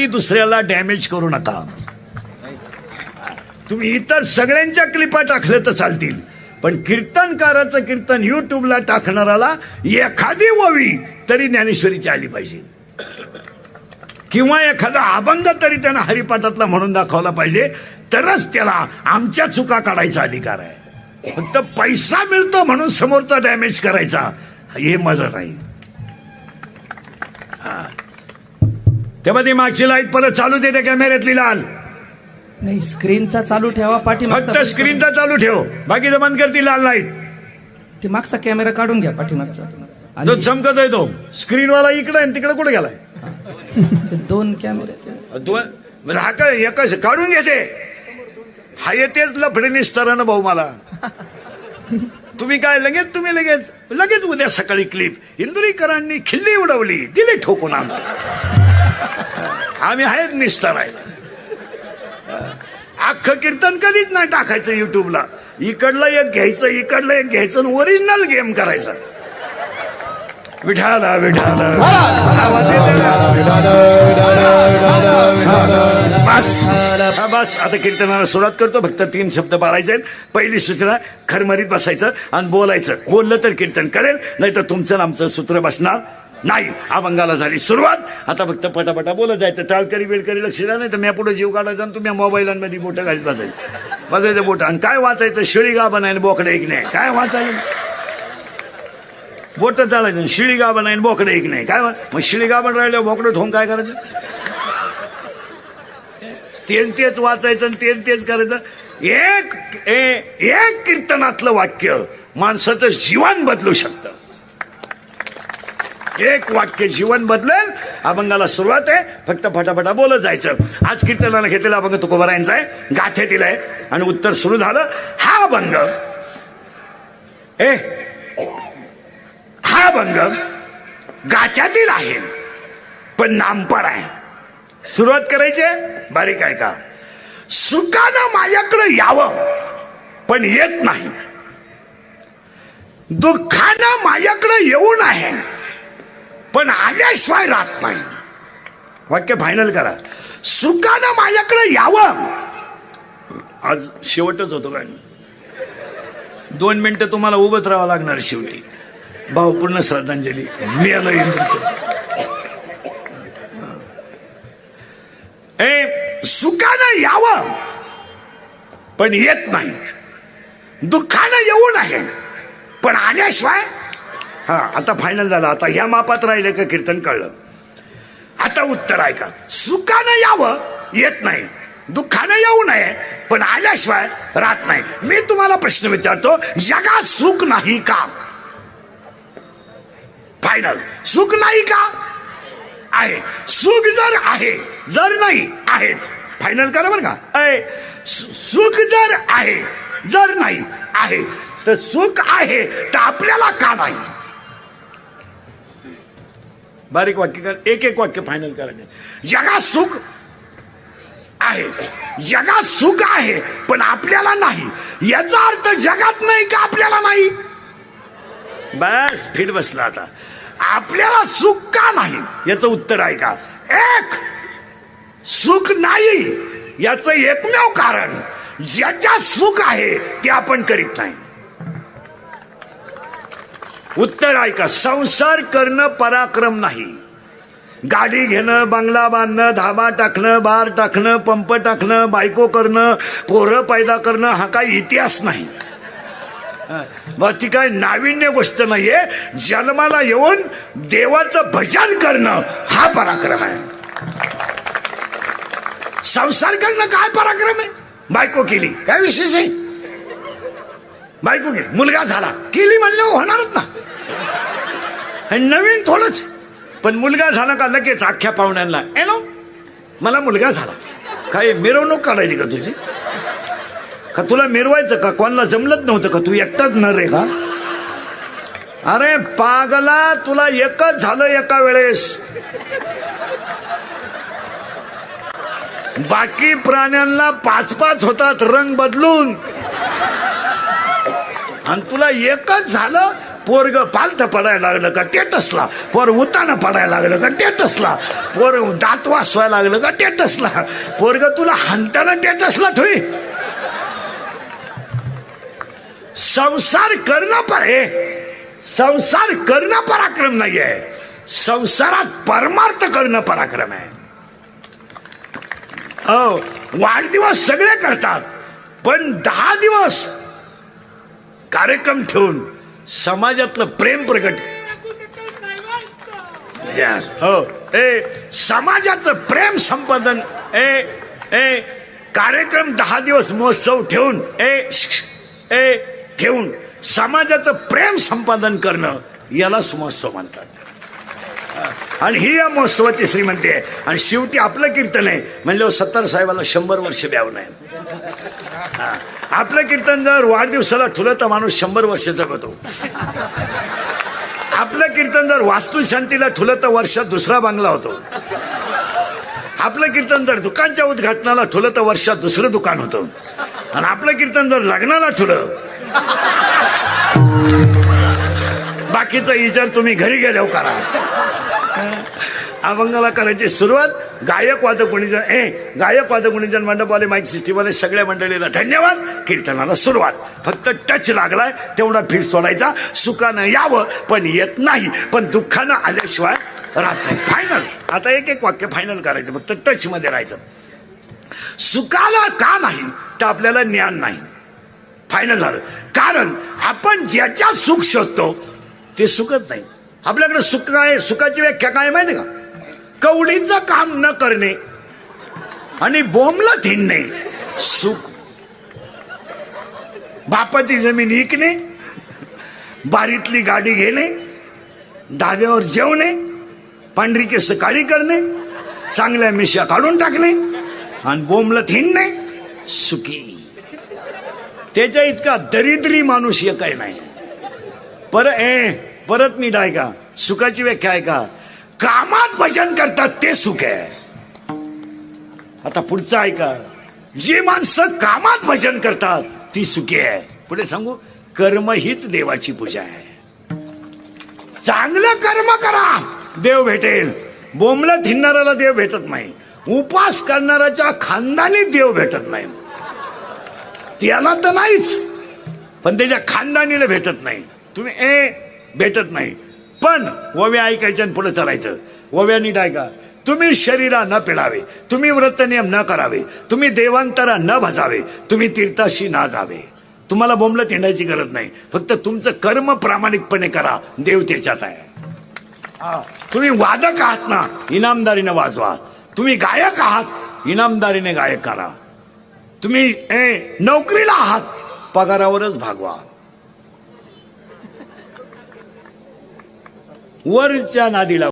साठी दुसऱ्याला डॅमेज करू नका. तुम्ही इतर सगळ्यांच्या क्लिपा टाकले तर चालतील. पण कीर्तनकाराचं कीर्तन युट्यूबला टाकणाराला एखादी ववी तरी ज्ञानेश्वरीची आली पाहिजे. किंवा एखादा अभंग तरी त्यानं हरिपाठातला म्हणून दाखवला पाहिजे तरच त्याला आमच्या चुका काढायचा अधिकार आहे. फक्त पैसा मिळतो म्हणून समोरचा डॅमेज करायचा हे मजा नाही. तेव्हा ती मागची लाइट परत चालू देते कॅमेऱ्यातली लाल. नाही स्क्रीनचा चालू ठेवा पाठीमागचा फक्त स्क्रीनचा चालू. ठेव. बाकीचं बंद करती लाल लाइट. ते मागचा कॅमेरा काढून घ्या पाठीमागचा. तो आणि चमकत आहे तो. स्क्रीनवाला इकडे आणि तिकडे कुठे गेलाय? दोन कॅमेरे दोन? हा काय एकच काढून घेते. हा येतेच लफडे स्तरानं भाऊ मला. तुम्ही काय लगेच तुम्ही लगेच लगेच उद्या सकाळी क्लिप इंदुरीकरांनी खिल्ली उडवली. दिले ठोकून आमचं. आम्ही आहेत निष्ठा आहे अख्खं कीर्तन कधीच नाही टाकायचं युट्यूबला इकडलं एक घ्यायचं इकडलं एक घ्यायचं ओरिजिनल गेम करायचा. विठाला विठाला. बस. बस. आता कीर्तनाला सुरुवात करतो. फक्त तीन शब्द पाळायचे आहेत. पहिली सूचना खरमरीत बसायचं आणि बोलायचं. बोललं तर कीर्तन कळेल नाही तर तुमचं आमचं सूत्र बसणार. नाही अभंगाला झाली सुरुवात. आता फक्त पटापटा बोलत जायचं. टाळकरी वेळकरी लक्ष द्या नाही तर मी पुढे जीव काढायचा आणि तुम्ही मोबाईलांमध्ये बोटं घालत बसायचं. बसायचं बोट. आणि काय वाचायचं? शिळी गाभा नाही बोकडे एक नाही. काय वाचायला बोट चालायचं. शिळी गाभा नाही बोकडे एक नाही. काय मग शिळी गा राहिल्यावर बोकडं ठोंग काय करायचं? तेन तेच वाचायचं आणि तेन तेच करायचं. एक ए- एक कीर्तनातलं वाक्य माणसाचं जीवन बदलू शकतं. एक वाक्य जीवन बदलेल अभंगाला सुरुवात आहे फक्त फटाफटा बोलत जायचं. आज कीर्तनानं घेतलेला अभंग तुकोबारायांचा आहे गाथ्यातील आहे आणि उत्तर सुरू झालं हा अभंग. ए हा अभंग गाथ्यातील आहे पण नामपर आहे. सुरुवात करायची बारीक आहे का? सुखानं माझ्याकडे यावं पण येत नाही. दुःखानं माझ्याकडे येऊन आहे पण आल्याशिवाय राहत नाही. वाक्य फायनल करा. सुखानं माझ्याकडे यावं. आज शेवटच होतो काय? दोन मिनटं तुम्हाला उभंच राहावं लागणार शेवटी. भावपूर्ण श्रद्धांजली. मी आलो इंद्र ए सुखानं यावं. पण येत नाही. दुःखानं येऊ नये. पण आल्याशिवाय हा आता फायनल झालं. आता ह्या मापात राहिलं का कीर्तन कळलं. आता उत्तर आहे का सुखानं यावं येत नाही. दुःखानं येऊ नये पण आल्याशिवाय राहत नाही. मी तुम्हाला प्रश्न विचारतो जगात सुख नाही का? फायनल सुख नाही का? आहे. सुख जर आहे जर नाही आहेच. फायनल करा बरं का. अय सुख जर आहे जर नाही आहे. तर सुख आहे तर आपल्याला का नाही? बारीक वाक्य कर एक एक वाक्य फायनल करायचं. जगात सुख आहे. जगात सुख आहे पण आपल्याला नाही. याचा अर्थ जगात नाही का आपल्याला नाही? बस फिर बसला आता. आपल्याला सुख का नाही? याचं उत्तर आहे का? एक सुख नाही. याचं एकमेव कारण ज्याच्यात सुख आहे ते आपण करीत नाही. उत्तर ऐका. संसार करणं पराक्रम नाही. गाडी घेणं बंगला बांधणं धाबा टाकणं बार टाकणं पंप टाकणं बायको करणं पोरं पैदा करणं हा काही इतिहास नाही. मग ती काय नाविन्य गोष्ट नाहीये. जन्माला येऊन देवाचं भजन करणं हा पराक्रम आहे. संसार करणं काय पराक्रम आहे? बायको केली. काय विशेष आहे? बायको गेली. मुलगा झाला. केली म्हणल्यावर होणारच ना. आणि नवीन थोडंच. पण मुलगा झाला का लगेच अख्ख्या पाहुण्यांना एनो मला मुलगा झाला. काय मिरवणूक काढायची का तुझी? का तुला मिरवायचं का? कोणाला जमलंच नव्हतं का? तू एकटाच न रे का? अरे पागला तुला एकच झालं एका वेळेस. बाकी प्राण्यांना पाच पाच होतात रंग बदलून. आणि तुला एकच झालं पोरग पालथं पडायला लागलं का टेटसला? पोर उतानं पडायला लागलं का टेटसला? पोर दात वासवायला लागलं का टेटसला? पोरग तुला हंताना टेटसला ठोई संसार करणं पर हे. संसार करणं पराक्रम नाहीये. संसारात परमार्थ करणं पराक्रम आहे. हो वाढदिवस सगळे करतात पण दहा दिवस कार्यक्रम ठेवून समाजातलं प्रेम प्रकट हो. ए समाजाचं प्रेम संपादन. ए ए कार्यक्रम दहा दिवस महोत्सव ठेवून ए श- ए ठेवून समाजाचं प्रेम संपादन करणं यालाच महोत्सव म्हणतात. आणि ही या महोत्सवाची श्रीमंती आहे. आणि शेवटी आपलं कीर्तन आहे. म्हणलं सत्तर साहेबाला शंभर वर्ष द्यावं नाही हा. आपलं कीर्तन जर वाढदिवसाला ठुलं तर माणूस शंभर वर्ष जगतो. आपलं कीर्तन जर वास्तुशांतीला ठुलं तर वर्षात दुसरा बांगला होतो. आपलं कीर्तन जर दुकानच्या उद्घाटनाला ठुलं तर वर्षात दुसरं दुकान होतं. आणि आपलं कीर्तन जर लग्नाला ठुलं. बाकीचं इजर तुम्ही घरी गेल्यावर करा. अभंगाला करायची सुरुवात गायक वादक गुणीजन ए गायक वादक गुणीजन मंडपवाले माईक सिस्टीमवाले सगळ्या मंडळीला धन्यवाद. कीर्तनाला सुरुवात. फक्त टच लागलाय तेवढा फिर सोडायचा. सुखानं यावं पण येत नाही. पण दुःखानं आल्याशिवाय राहत नाही. फायनल आता एक एक वाक्य फायनल करायचं. फक्त टच मध्ये राहायचं. सुखाला का नाही तर आपल्याला ज्ञान नाही. फायनल झालं. कारण आपण ज्याच्या सुख शोधतो ते सुखत नाही. आपल्याकडे सुख काय सुखाची व्याख्या काय माहिती का? कवडीचं काम न करणे आणि बोंबला थिंडणे सुख. बापाची जमीन इकणे बारीतली गाडी घेणे धाब्यावर जेवणे पांढरी केस काळी करणे चांगल्या मिशा काढून टाकणे आणि बोंबलं थिंडणे सुखी. त्याच्या इतका दरिद्री माणूस काय नाही. पर ए परत नीट आहे का सुखाची व्याख्या आहे का कामात भजन करतात ते सुख आहे. आता पुढचं ऐका. जी माणसं कामात भजन करतात ती सुखी आहे. पुढे सांगू कर्म हीच देवाची पूजा आहे. चांगलं कर्म करा देव भेटेल. बोमलं थिनणाऱ्याला देव भेटत नाही. उपास करणाऱ्याच्या खानदानी देव भेटत नाही. त्याला तर नाहीच पण त्याच्या खानदानीला भेटत नाही. तुम्ही ए भेटत नाही. पण ओव्या ऐकायच्या आणि पुढे चालायचं. ओव्या नीट ऐका तुम्ही शरीरा न पिडावे तुम्ही व्रतनियम न करावे तुम्ही देवांतरा न भजावे तुम्ही तीर्थाशी ना जावे. तुम्हाला बोंबलं तेंडायची गरज नाही. फक्त तुमचं कर्म प्रामाणिकपणे करा देव त्याच्यात आहे. तुम्ही वादक आहात ना इनामदारीने वाजवा. तुम्ही गायक आहात इनामदारीने गायक करा. तुम्ही ए, नोकरीला आहात पगारावरच भागवा. वरच्या नादीला